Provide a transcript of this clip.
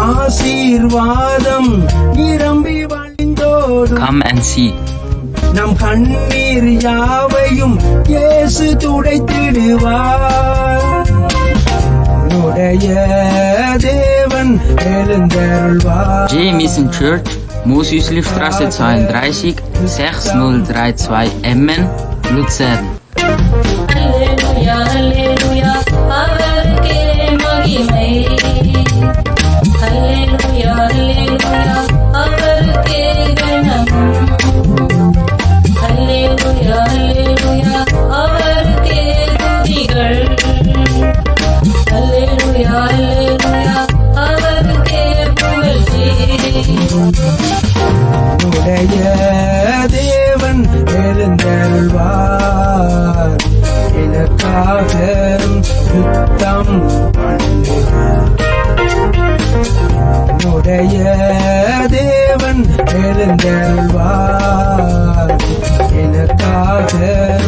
ஆசீர்வாதம் நிரம்பி வழிந்தோடும் come and சீ நம் கண்ணீர் யாவையும் இயேசு துடைத்திடுவார். J. Mission Church, Musislivstraße 32, 6032 Emmen, Luzern. எழுந்தருள்வார். எனக்காக